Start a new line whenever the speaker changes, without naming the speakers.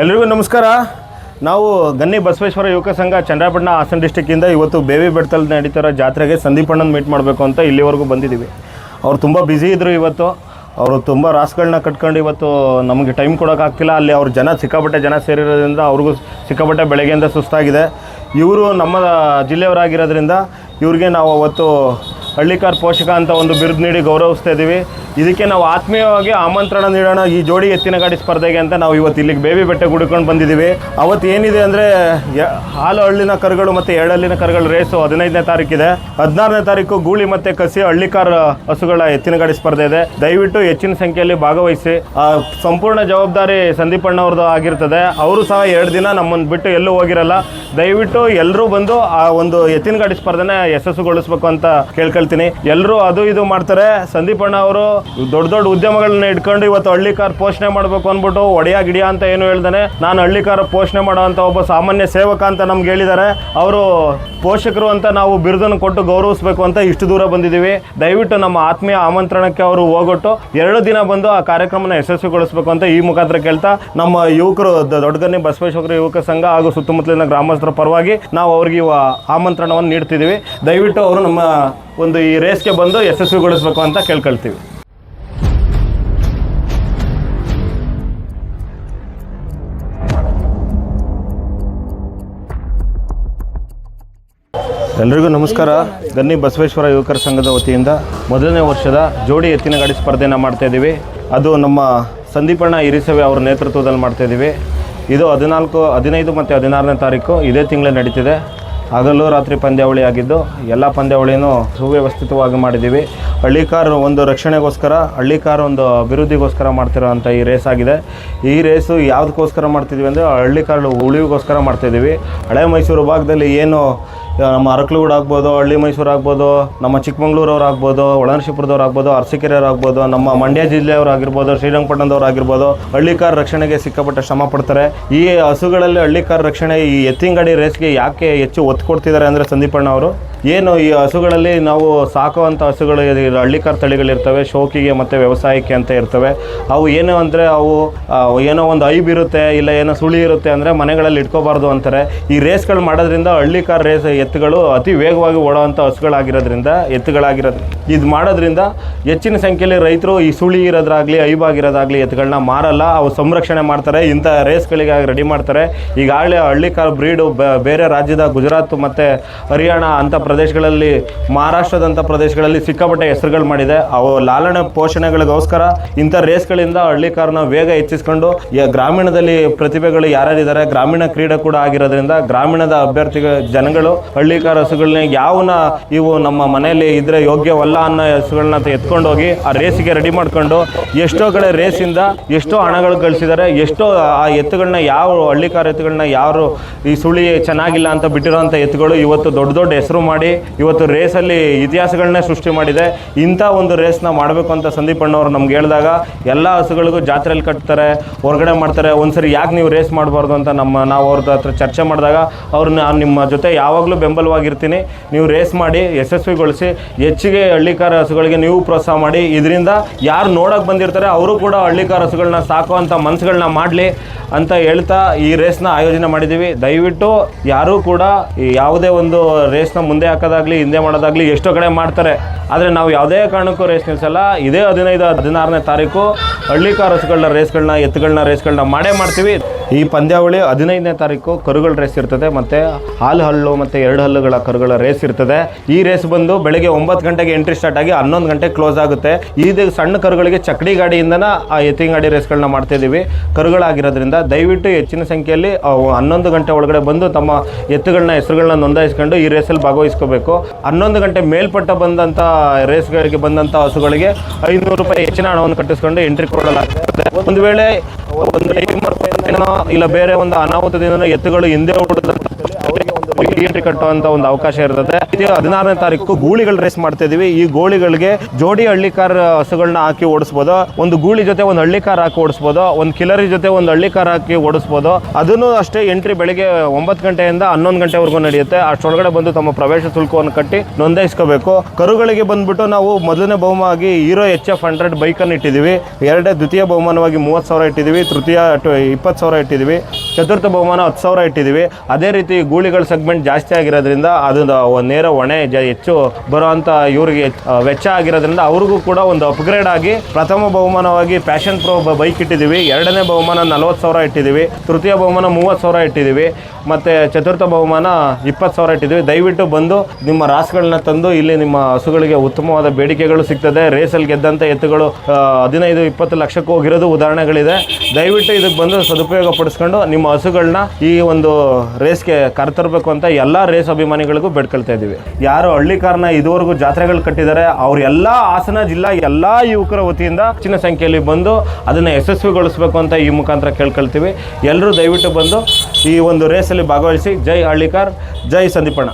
ಎಲ್ರಿಗೂ ನಮಸ್ಕಾರ. ನಾವು ಗನ್ನಿ ಬಸವೇಶ್ವರ ಯುವಕ ಸಂಘ ಚಂದ್ರಪಟ್ಟಣ ಹಾಸನ ಡಿಸ್ಟಿಕ್ಕಿಂದ ಇವತ್ತು ಬೇವಿ ಬೆಟ್ಟದಲ್ಲಿ ನಡೀತಿರೋ ಜಾತ್ರೆಗೆ ಸಂದೀಪಣ್ಣನ ಮೀಟ್ ಮಾಡಬೇಕು ಅಂತ ಇಲ್ಲಿವರೆಗೂ ಬಂದಿದ್ದೀವಿ. ಅವ್ರು ತುಂಬ ಬ್ಯುಸಿ ಇದ್ದರು ಇವತ್ತು. ಅವರು ತುಂಬ ರಾಸ್ಗಳನ್ನ ಕಟ್ಕೊಂಡು ಇವತ್ತು ನಮಗೆ ಟೈಮ್ ಕೊಡೋಕ್ಕಾಗ್ತಿಲ್ಲ ಅಲ್ಲಿ ಅವ್ರ ಜನ ಸಿಕ್ಕಾಪಟ್ಟೆ ಜನ ಸೇರಿರೋದ್ರಿಂದ ಅವ್ರಿಗೂ ಸಿಕ್ಕಾಪಟ್ಟೆ ಬೆಳಗ್ಗೆಯಿಂದ ಸುಸ್ತಾಗಿದೆ. ಇವರು ನಮ್ಮ ಜಿಲ್ಲೆಯವರಾಗಿರೋದ್ರಿಂದ ಇವ್ರಿಗೆ ನಾವು ಅವತ್ತು ಹಳ್ಳಿಕಾರ್ ಪೋಷಕ ಅಂತ ಒಂದು ಬಿರುದು ನೀಡಿ ಗೌರವಿಸ್ತಾ ಇದ್ದೀವಿ. ಇದಕ್ಕೆ ನಾವು ಆತ್ಮೀಯವಾಗಿ ಆಮಂತ್ರಣ ನೀಡೋಣ. ಈ ಜೋಡಿ ಎತ್ತಿನ ಗಾಡಿ ಸ್ಪರ್ಧೆಗೆ ಅಂತ ನಾವು ಇವತ್ತು ಇಲ್ಲಿಗೆ ಬೇಬಿ ಬೆಟ್ಟ ಗುಡ್ಕೊಂಡು ಬಂದಿದ್ದೀವಿ. ಅವತ್ತು ಏನಿದೆ ಅಂದರೆ ಹಾಲು ಹಳ್ಳಿನ ಕರುಗಳು ಮತ್ತು ಎರಡಲ್ಲಿನ ಕರುಗಳ ರೇಸು ಹದಿನೈದನೇ ತಾರೀಕಿದೆ. ಹದಿನಾರನೇ ತಾರೀಕು ಗೂಳಿ ಮತ್ತು ಕಸಿ ಹಳ್ಳಿಕಾರ್ ಹಸುಗಳ ಎತ್ತಿನ ಗಾಡಿ ಸ್ಪರ್ಧೆ ಇದೆ. ದಯವಿಟ್ಟು ಹೆಚ್ಚಿನ ಸಂಖ್ಯೆಯಲ್ಲಿ ಭಾಗವಹಿಸಿ. ಸಂಪೂರ್ಣ ಜವಾಬ್ದಾರಿ ಸಂದೀಪಣ್ಣವ್ರದ್ದು ಆಗಿರ್ತದೆ. ಅವರು ಸಹ ಎರಡು ದಿನ ನಮ್ಮನ್ನು ಬಿಟ್ಟು ಎಲ್ಲೂ ಹೋಗಿರಲ್ಲ. ದಯವಿಟ್ಟು ಎಲ್ಲರೂ ಬಂದು ಆ ಒಂದು ಎತ್ತಿನ ಗಾಡಿ ಸ್ಪರ್ಧೆನ ಯಶಸ್ಸುಗೊಳಿಸ್ಬೇಕು ಅಂತ ಕೇಳ್ಕೊಳ್ತೀನಿ. ಎಲ್ಲರೂ ಅದು ಇದು ಮಾಡ್ತಾರೆ. ಸಂದೀಪಣ್ಣ ಅವರು ದೊಡ್ಡ ದೊಡ್ಡ ಉದ್ಯಮಗಳನ್ನ ಇಟ್ಕೊಂಡು ಇವತ್ತು ಹಳ್ಳಿ ಕಾರ್ ಪೋಷಣೆ ಮಾಡಬೇಕು ಅಂದ್ಬಿಟ್ಟು ಒಡೆಯ ಗಿಡಿಯ ಅಂತ ಏನು ಹೇಳ್ದಾನೆ. ನಾನು ಹಳ್ಳಿ ಕಾರ ಪೋಷಣೆ ಮಾಡುವಂತ ಒಬ್ಬ ಸಾಮಾನ್ಯ ಸೇವಕ ಅಂತ ನಮ್ಗೆ ಹೇಳಿದ್ದಾರೆ ಅವರು ಪೋಷಕರು ಅಂತ ನಾವು ಬಿರುದನ್ನು ಕೊಟ್ಟು ಗೌರವಿಸಬೇಕು ಅಂತ ಇಷ್ಟು ದೂರ ಬಂದಿದ್ದೀವಿ. ದಯವಿಟ್ಟು ನಮ್ಮ ಆತ್ಮೀಯ ಆಮಂತ್ರಣಕ್ಕೆ ಅವರು ಹೋಗೊಟ್ಟು ಎರಡು ದಿನ ಬಂದು ಆ ಕಾರ್ಯಕ್ರಮನ ಯಶಸ್ವಿಗೊಳಿಸಬೇಕು ಅಂತ ಈ ಮುಖಾಂತರ ಕೇಳ್ತಾ, ನಮ್ಮ ಯುವಕರು ದೊಡ್ಡಗನ್ನಿ ಬಸವೇಶ್ವರ ಯುವಕ ಸಂಘ ಹಾಗೂ ಸುತ್ತಮುತ್ತಲಿನ ಗ್ರಾಮಸ್ಥರ ಪರವಾಗಿ ನಾವು ಅವ್ರಿಗೆ ಇವ ಆಮಂತ್ರಣವನ್ನು ನೀಡ್ತಿದ್ದೀವಿ. ದಯವಿಟ್ಟು ಅವರು ನಮ್ಮ ಒಂದು ಈ ರೇಸ್ಗೆ ಬಂದು ಯಶಸ್ವಿಗೊಳಿಸಬೇಕು ಅಂತ ಕೇಳ್ಕೊಳ್ತೀವಿ. ಎಲ್ರಿಗೂ ನಮಸ್ಕಾರ. ಗನ್ನಿ ಬಸವೇಶ್ವರ ಯುವಕರ ಸಂಘದ ವತಿಯಿಂದ ಮೊದಲನೇ ವರ್ಷದ ಜೋಡಿ ಎತ್ತಿನ ಗಾಡಿ ಸ್ಪರ್ಧೆನ ಮಾಡ್ತಾ ಇದ್ದೀವಿ ಅದು ನಮ್ಮ ಸಂದೀಪಣ್ಣ ಇರಿಸವೆ ಅವರ ನೇತೃತ್ವದಲ್ಲಿ ಮಾಡ್ತಾ ಇದ್ದೀವಿ ಇದು ಹದಿನಾಲ್ಕು, ಹದಿನೈದು ಮತ್ತು ಹದಿನಾರನೇ ತಾರೀಕು ಇದೇ ತಿಂಗಳು ನಡೀತಿದೆ. ಹಗಲು ರಾತ್ರಿ ಪಂದ್ಯಾವಳಿ ಆಗಿದ್ದು ಎಲ್ಲ ಪಂದ್ಯಾವಳಿನೂ ಸುವ್ಯವಸ್ಥಿತವಾಗಿ ಮಾಡಿದ್ದೀವಿ ಹಳ್ಳಿಕಾರ್ ಒಂದು ರಕ್ಷಣೆಗೋಸ್ಕರ ಹಳ್ಳಿಕಾರ್ ಒಂದು ಅಭಿವೃದ್ಧಿಗೋಸ್ಕರ ಮಾಡ್ತಿರೋ ಅಂಥ ಈ ರೇಸ್ ಆಗಿದೆ. ಈ ರೇಸು ಯಾವುದಕ್ಕೋಸ್ಕರ ಮಾಡ್ತಿದ್ವಿ ಅಂದರೆ ಹಳ್ಳಿಕಾರ್ ಉಳಿವಿಗೋಸ್ಕರ ಮಾಡ್ತಿದ್ದೀವಿ ಹಳೆ ಮೈಸೂರು ಭಾಗದಲ್ಲಿ ಏನು ನಮ್ಮ ಅರಕಲಗೂಡು ಆಗ್ಬೋದು, ಹಳ್ಳಿ ಮೈಸೂರು ಆಗ್ಬೋದು, ನಮ್ಮ ಚಿಕ್ಕಮಂಗ್ಳೂರವ್ರು ಆಗ್ಬೋದು, ಒಳನರಸೀಪುರದವ್ರು ಆಗ್ಬೋದು, ಅರಸೀಕೆರೆಯವ್ರು ಆಗ್ಬೋದು, ನಮ್ಮ ಮಂಡ್ಯ ಜಿಲ್ಲೆಯವ್ರು ಆಗಿರ್ಬೋದು, ಶ್ರೀರಂಗಪಟ್ಟಣದವ್ರು ಆಗಿರ್ಬೋದು ಹಳ್ಳಿಕಾರ್ ರಕ್ಷಣೆಗೆ ಸಿಕ್ಕಾಪಟ್ಟೆ ಶ್ರಮ ಪಡ್ತಾರೆ. ಈ ಹಸುಗಳಲ್ಲಿ ಹಳ್ಳಿಕಾರ್ ರಕ್ಷಣೆ, ಈ ಎತ್ತಿನ ಗಾಡಿ ರೇಸ್ಗೆ ಯಾಕೆ ಹೆಚ್ಚು ಒತ್ತು ಕೊಡ್ತಿದ್ದಾರೆ ಅಂದರೆ ಸಂದೀಪಣ್ಣ ಅವರು? ಏನು ಈ ಹಸುಗಳಲ್ಲಿ ನಾವು ಸಾಕುವಂಥ ಹಸುಗಳು ಹಳ್ಳಿಕರ್ ತಳಿಗಳಿರ್ತವೆ, ಶೋಕಿಗೆ ಮತ್ತು ವ್ಯವಸಾಯಕ್ಕೆ ಅಂತ ಇರ್ತವೆ. ಅವು ಏನು ಅಂದರೆ ಅವು ಏನೋ ಒಂದು ಐಬ್ ಇರುತ್ತೆ, ಇಲ್ಲ ಏನೋ ಸುಳಿ ಇರುತ್ತೆ ಅಂದರೆ ಮನೆಗಳಲ್ಲಿ ಇಟ್ಕೋಬಾರ್ದು ಅಂತಾರೆ. ಈ ರೇಸ್ಗಳು ಮಾಡೋದ್ರಿಂದ ಹಳ್ಳಿಕಾರ್ ರೇಸ್ ಎತ್ತುಗಳು ಅತಿ ವೇಗವಾಗಿ ಓಡೋವಂಥ ಹಸುಗಳಾಗಿರೋದ್ರಿಂದ, ಎತ್ತುಗಳಾಗಿರೋದು, ಇದು ಮಾಡೋದ್ರಿಂದ ಹೆಚ್ಚಿನ ಸಂಖ್ಯೆಯಲ್ಲಿ ರೈತರು ಈ ಸುಳಿ ಇರೋದ್ರಾಗಲಿ ಐಬಾಗಿರೋದಾಗಲಿ ಎತ್ತುಗಳನ್ನ ಮಾರಲ್ಲ. ಅವು ಸಂರಕ್ಷಣೆ ಮಾಡ್ತಾರೆ. ಇಂಥ ರೇಸ್ಗಳಿಗಾಗಿ ರೆಡಿ ಮಾಡ್ತಾರೆ. ಈಗಾಗಲೇ ಹಳ್ಳಿಕಾರ್ ಬ್ರೀಡು ಬೇರೆ ರಾಜ್ಯದ ಗುಜರಾತ್ ಮತ್ತು ಹರಿಯಾಣ ಅಂಥ ಪ್ರದೇಶಗಳಲ್ಲಿ, ಮಹಾರಾಷ್ಟ್ರದಂಥ ಪ್ರದೇಶಗಳಲ್ಲಿ ಸಿಕ್ಕಾಪಟ್ಟೆ ಹೆಸರುಗಳು ಮಾಡಿದೆ. ಅವು ಲಾಲನೆ ಪೋಷಣೆಗಳಿಗೋಸ್ಕರ ಇಂಥ ರೇಸ್ಗಳಿಂದ ಹಳ್ಳಿ ಕಾರನ ವೇಗ ಹೆಚ್ಚಿಸ್ಕೊಂಡು ಗ್ರಾಮೀಣದಲ್ಲಿ ಪ್ರತಿಭೆಗಳು ಯಾರ್ಯಾರಿದ್ದಾರೆ, ಗ್ರಾಮೀಣ ಕ್ರೀಡೆ ಕೂಡ ಆಗಿರೋದ್ರಿಂದ ಗ್ರಾಮೀಣದ ಅಭ್ಯರ್ಥಿಗಳ ಜನಗಳು ಹಳ್ಳಿಕಾರ ಹಸುಗಳನ್ನ ಯಾವನ್ನ ಇವು ನಮ್ಮ ಮನೆಯಲ್ಲಿ ಇದ್ರೆ ಯೋಗ್ಯವಲ್ಲ ಅನ್ನೋ ಹೆಸರುಗಳನ್ನ ಎತ್ಕೊಂಡು ಹೋಗಿ ಆ ರೇಸಿಗೆ ರೆಡಿ ಮಾಡ್ಕೊಂಡು, ಎಷ್ಟೋ ಕಡೆ ರೇಸಿಂದ ಎಷ್ಟೋ ಹಣಗಳು ಗಳಿಸಿದ್ದಾರೆ ಎಷ್ಟೋ ಆ ಎತ್ತುಗಳನ್ನ ಯಾವ ಹಳ್ಳಿಕಾರ ಎತ್ತುಗಳನ್ನ ಯಾರು ಈ ಸುಳಿ ಚೆನ್ನಾಗಿಲ್ಲ ಅಂತ ಬಿಟ್ಟಿರೋಂಥ ಎತ್ತುಗಳು ಇವತ್ತು ದೊಡ್ಡ ದೊಡ್ಡ ಹೆಸರು ಮಾಡಿ ಇವತ್ತು ರೇಸಲ್ಲಿ ಇತಿಹಾಸಗಳನ್ನೇ ಸೃಷ್ಟಿ ಮಾಡಿದೆ. ಇಂಥ ಒಂದು ರೇಸ್ನ ಮಾಡಬೇಕು ಅಂತ ಸಂದೀಪ್ ಅಣ್ಣವ್ರು ನಮ್ಗೆ ಹೇಳಿದಾಗ ಎಲ್ಲ ಹಸುಗಳಿಗೂ ಜಾತ್ರೆಯಲ್ಲಿ ಕಟ್ತಾರೆ, ಹೊರಗಡೆ ಮಾಡ್ತಾರೆ. ಒಂದ್ಸರಿ ಯಾಕೆ ನೀವು ರೇಸ್ ಮಾಡಬಾರ್ದು ಅಂತ ನಮ್ಮ ನಾವು ಅವ್ರದ್ದು ಹತ್ರ ಚರ್ಚೆ ಮಾಡಿದಾಗ ಅವ್ರು ನಾನು ನಿಮ್ಮ ಜೊತೆ ಯಾವಾಗಲೂ ಬೆಂಬಲವಾಗಿರ್ತೀನಿ. ನೀವು ರೇಸ್ ಮಾಡಿ, ಯಶಸ್ವಿಗೊಳಿಸಿ, ಹೆಚ್ಚಿಗೆ ಹಳ್ಳಿಕಾರ ಹಸುಗಳಿಗೆ ನೀವು ಪ್ರೋತ್ಸಾಹ ಮಾಡಿ. ಇದರಿಂದ ಯಾರು ನೋಡೋಕೆ ಬಂದಿರ್ತಾರೆ ಅವರು ಕೂಡ ಹಳ್ಳಿಕಾರ ಹಸುಗಳನ್ನ ಸಾಕುವಂಥ ಮನಸ್ಸುಗಳನ್ನ ಮಾಡಲಿ ಅಂತ ಹೇಳ್ತಾ ಈ ರೇಸ್ನ ಆಯೋಜನೆ ಮಾಡಿದ್ದೀವಿ ದಯವಿಟ್ಟು ಯಾರೂ ಕೂಡ ಯಾವುದೇ ಒಂದು ರೇಸ್ನ ಮುಂದೆ ಹಾಕೋದಾಗ್ಲಿ, ಹಿಂದೆ ಮಾಡೋದಾಗ್ಲಿ ಎಷ್ಟೋ ಕಡೆ ಮಾಡ್ತಾರೆ. ಆದರೆ ನಾವು ಯಾವುದೇ ಕಾರಣಕ್ಕೂ ರೇಸ್ ನಿಲ್ಲಿಸಲ್ಲ ಇದೇ ಹದಿನೈದು, ಹದಿನಾರನೇ ತಾರೀಕು ಹಳ್ಳಿಕಾರ ಹಸುಗಳನ್ನ ರೇಸ್ಗಳನ್ನ ಎತ್ತುಗಳನ್ನ ರೇಸ್ಗಳನ್ನ ಮಾಡೇ ಮಾಡ್ತೀವಿ. ಈ ಪಂದ್ಯಾವಳಿ ಹದಿನೈದನೇ ತಾರೀಕು ಕರುಗಳ ರೇಸ್ ಇರ್ತದೆ, ಮತ್ತು ಹಾಲು ಹಲ್ಲು ಮತ್ತು ಎರಡು ಹಲ್ಲುಗಳ ಕರುಗಳ ರೇಸ್ ಇರ್ತದೆ. ಈ ರೇಸ್ ಬಂದು ಬೆಳಗ್ಗೆ ಒಂಬತ್ತು ಗಂಟೆಗೆ ಎಂಟ್ರಿ ಸ್ಟಾರ್ಟ್ ಆಗಿ ಹನ್ನೊಂದು ಗಂಟೆ ಕ್ಲೋಸ್ ಆಗುತ್ತೆ. ಇದು ಸಣ್ಣ ಕರುಗಳಿಗೆ ಚಕ್ಡಿ ಗಾಡಿಯಿಂದನ ಆ ಎತ್ತಿನ ಗಾಡಿ ರೇಸ್ಗಳನ್ನ ಮಾಡ್ತಿದ್ದೀವಿ ಕರುಗಳಾಗಿರೋದ್ರಿಂದ ದಯವಿಟ್ಟು ಹೆಚ್ಚಿನ ಸಂಖ್ಯೆಯಲ್ಲಿ ಹನ್ನೊಂದು ಗಂಟೆ ಒಳಗಡೆ ಬಂದು ತಮ್ಮ ಎತ್ತುಗಳನ್ನ, ಹೆಸರುಗಳನ್ನ ನೋಂದಾಯಿಸ್ಕೊಂಡು ಈ ರೇಸಲ್ಲಿ ಭಾಗವಹಿಸ್ಕೋಬೇಕು. ಹನ್ನೊಂದು ಗಂಟೆ ಮೇಲ್ಪಟ್ಟ ಬಂದಂಥ ರೇಸ್ಗಳಿಗೆ ಬಂದಂಥ ಹಸುಗಳಿಗೆ ಐನೂರು ರೂಪಾಯಿ ಹೆಚ್ಚಿನ ಹಣವನ್ನು ಕಟ್ಟಿಸ್ಕೊಂಡು ಎಂಟ್ರಿ ಕೊಡಲಾಗ್ತದೆ. ಒಂದು ವೇಳೆ, ಒಂದು ಏನೋ ಇಲ್ಲ ಬೇರೆ ಒಂದು ಅನಾಹುತದಿಂದ ಎತ್ತುಗಳು ಹಿಂದೆ ಒಂದು ಎಂಟ್ರಿ ಕಟ್ಟುವಂತ ಒಂದು ಅವಕಾಶ ಇರ್ತದೆ. ಹದಿನಾರನೇ ತಾರೀಕು ಗೂಳಿಗಳು ರೇಸ್ ಮಾಡ್ತಾ ಇದೀವಿ. ಈ ಗೋಳಿಗಳಿಗೆ ಜೋಡಿ ಹಳ್ಳಿ ಕಾರ್ ಹಸುಗಳನ್ನ ಹಾಕಿ ಓಡಿಸಬಹುದು ಒಂದು ಗೂಳಿ ಜೊತೆ ಒಂದು ಹಳ್ಳಿ ಕಾರ್ ಹಾಕಿ ಓಡಿಸಬಹುದು ಒಂದು ಕಿಲರಿ ಜೊತೆ ಒಂದು ಹಳ್ಳಿ ಕಾರ್ ಹಾಕಿ ಓಡಿಸ್ಬೋದು. ಅದನ್ನು ಅಷ್ಟೇ ಎಂಟ್ರಿ ಬೆಳಿಗ್ಗೆ ಒಂಬತ್ತು ಗಂಟೆಯಿಂದ ಹನ್ನೊಂದು ಗಂಟೆವರೆಗೂ ನಡೆಯುತ್ತೆ. ಅಷ್ಟೊಳಗಡೆ ಬಂದು ತಮ್ಮ ಪ್ರವೇಶ ಶುಲ್ಕವನ್ನು ಕಟ್ಟಿ ನೋಂದಾಯಿಸ್ಕೋಬೇಕು. ಕರುಗಳಿಗೆ ಬಂದ್ಬಿಟ್ಟು ನಾವು ಮೊದಲನೇ ಬಹುಮಾನವಾಗಿ ಹೀರೋ ಎಚ್ ಎಫ್ ಹಂಡ್ರೆಡ್ ಬೈಕನ್ನು ಇಟ್ಟಿದ್ದೀವಿ. ಎರಡೇ ದ್ವಿತೀಯ ಬಹುಮಾನವಾಗಿ ಮೂವತ್ತು ಸಾವಿರ ಇಟ್ಟಿದ್ದೀವಿ. ತೃತೀಯ ಇಪ್ಪತ್ತು ಸಾವಿರ ಇಟ್ಟಿದ್ದೀವಿ. ಚತುರ್ಥ ಬಹುಮಾನ ಹತ್ತು ಸಾವಿರ ಇಟ್ಟಿದ್ದೀವಿ. ಅದೇ ರೀತಿ ಗೂಳಿಗಳ ಸೆಗ್ಮೆಂಟ್ ಜಾಸ್ತಿ ಆಗಿರೋದ್ರಿಂದ ಅದು ನೇರ ಹೊಣೆ ಹೆಚ್ಚು ಬರುವಂಥ ಇವರಿಗೆ ವೆಚ್ಚ ಆಗಿರೋದ್ರಿಂದ ಅವ್ರಿಗೂ ಕೂಡ ಒಂದು ಅಪ್ಗ್ರೇಡ್ ಆಗಿ ಪ್ರಥಮ ಬಹುಮಾನವಾಗಿ ಪ್ಯಾಷನ್ ಪ್ರೋ ಬೈಕ್ ಇಟ್ಟಿದ್ದೀವಿ. ಎರಡನೇ ಬಹುಮಾನ ನಲ್ವತ್ತು ಸಾವಿರ ಇಟ್ಟಿದ್ದೀವಿ. ತೃತೀಯ ಬಹುಮಾನ ಮೂವತ್ತು ಸಾವಿರ ಇಟ್ಟಿದ್ದೀವಿ. ಮತ್ತು ಚತುರ್ಥ ಬಹುಮಾನ ಇಪ್ಪತ್ತು ಸಾವಿರ ಇಟ್ಟಿದ್ವಿ. ದಯವಿಟ್ಟು ಬಂದು ನಿಮ್ಮ ರಾಸುಗಳನ್ನ ತಂದು ಇಲ್ಲಿ ನಿಮ್ಮ ಹಸುಗಳಿಗೆ ಉತ್ತಮವಾದ ಬೇಡಿಕೆಗಳು ಸಿಗ್ತದೆ. ರೇಸಲ್ಲಿ ಗೆದ್ದಂಥ ಎತ್ತುಗಳು ಹದಿನೈದು, ಇಪ್ಪತ್ತು ಲಕ್ಷಕ್ಕೂ ಹೋಗಿರೋದು ಉದಾಹರಣೆಗಳಿದೆ. ದಯವಿಟ್ಟು ಇದಕ್ಕೆ ಬಂದು ಸದುಪಯೋಗ ಪಡಿಸ್ಕೊಂಡು ನಿಮ್ಮ ಹಸುಗಳನ್ನ ಈ ಒಂದು ರೇಸ್ಗೆ ಕರೆತರಬೇಕು ಅಂತ ಎಲ್ಲ ರೇಸ್ ಅಭಿಮಾನಿಗಳಿಗೂ ಬೇಡ್ಕೊಳ್ತಾ ಇದ್ದೀವಿ. ಯಾರು ಹಳ್ಳಿ ಕಾರಣ ಇದುವರೆಗೂ ಜಾತ್ರೆಗಳು ಕಟ್ಟಿದ್ದಾರೆ ಅವರೆಲ್ಲ ಹಾಸನ ಜಿಲ್ಲಾ ಎಲ್ಲ ಯುವಕರ ವತಿಯಿಂದ ಹೆಚ್ಚಿನ ಸಂಖ್ಯೆಯಲ್ಲಿ ಬಂದು ಅದನ್ನು ಯಶಸ್ವಿಗೊಳಿಸಬೇಕು ಅಂತ ಈ ಮುಖಾಂತರ ಕೇಳ್ಕೊಳ್ತೀವಿ. ಎಲ್ಲರೂ ದಯವಿಟ್ಟು ಬಂದು ಈ ಒಂದು ರೇಸಲ್ಲಿ ಭಾಗವಹಿಸಿ. ಜೈ ಹಳ್ಳಿಕಾರ್ ಜೈ ಸಂದೀಪಣ್ಣ.